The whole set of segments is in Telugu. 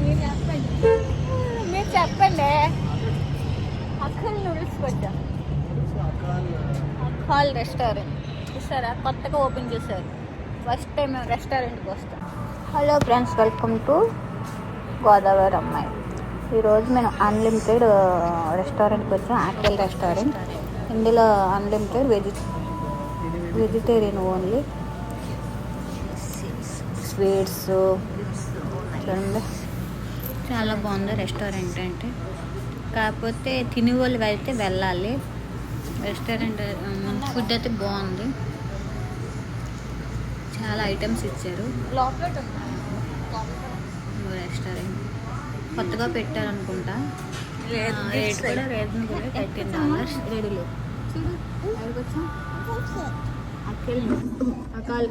మీరు చెప్పండి. మీరు చెప్పండి అక్కల్ నూడిల్స్ వచ్చా అక్కాల్ రెస్టారెంట్. చూసారా? కొత్తగా ఓపెన్ చేశారు. ఫస్ట్ టైం మేము రెస్టారెంట్కి వస్తాం. Hello friends welcome to Godavari అమ్మాయి. ఈరోజు మేము అన్లిమిటెడ్ రెస్టారెంట్కి uh, వచ్చాం. ఆపిల్ రెస్టారెంట్ ఇందులో unlimited veg vegetarian only sweets చూడండి. చాలా బాగుంది రెస్టారెంట్ అంటే. కాకపోతే తిని వాళ్ళు అయితే వెళ్ళాలి. రెస్టారెంట్ ఫుడ్ అయితే బాగుంది. చాలా ఐటమ్స్ ఇచ్చారు. రెస్టారెంట్. కొత్తగా పెట్టారనుకుంటా. రేట్ కూడా రీజనబుల్ థర్టీన్ డాలర్స్ రెడీలో అఖిల్ అకాల్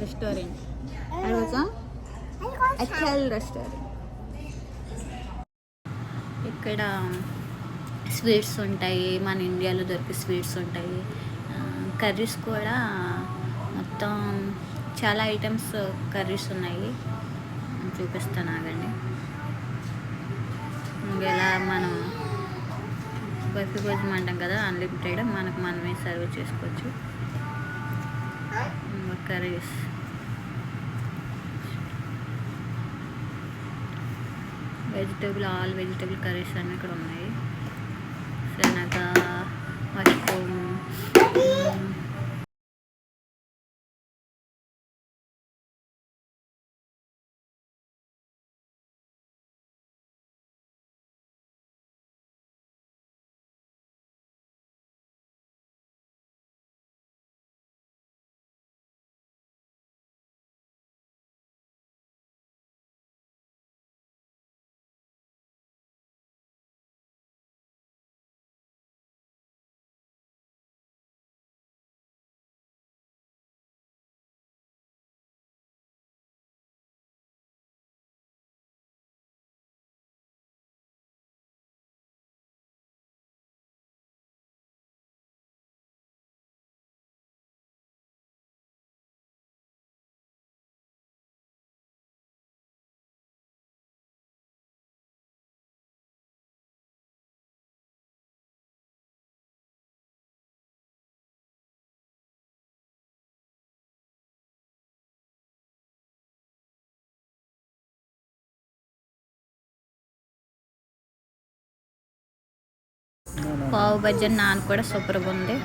రెస్టారెంట్ అడగచ్చా అఖిల్ రెస్టారెంట్ ఇక్కడ స్వీట్స్ ఉంటాయి మన ఇండియాలో దొరికే స్వీట్స్ ఉంటాయి కర్రీస్ కూడా మొత్తం చాలా ఐటమ్స్ కర్రీస్ ఉన్నాయి చూపిస్తాను ఆగండి ఇలా మనం బఫీ భోజనం అంటాం కదా అన్లిమిటెడ్ మనకు మనమే సర్వ్ చేసుకోవచ్చు. Curries vegetable all vegetable curries అన్నీ ఇక్కడ ఉన్నాయి. శనగ మష్రూమ్ పావు బజ్జీ నాన్న కూడా సూపర్గా ఉంది.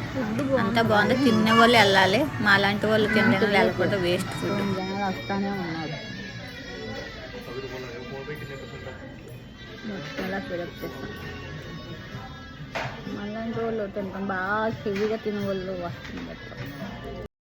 అంతా బాగుంది. తినే వాళ్ళు వెళ్ళాలి. మా లాంటి వాళ్ళు తినే వాళ్ళు వెళ్ళకపోతే వేస్ట్ ఫుడ్ వస్తానే ఉన్నారు మళ్ళీ వాళ్ళు తింటాం. బాగా హెవీగా తినే వాళ్ళు వస్తుంది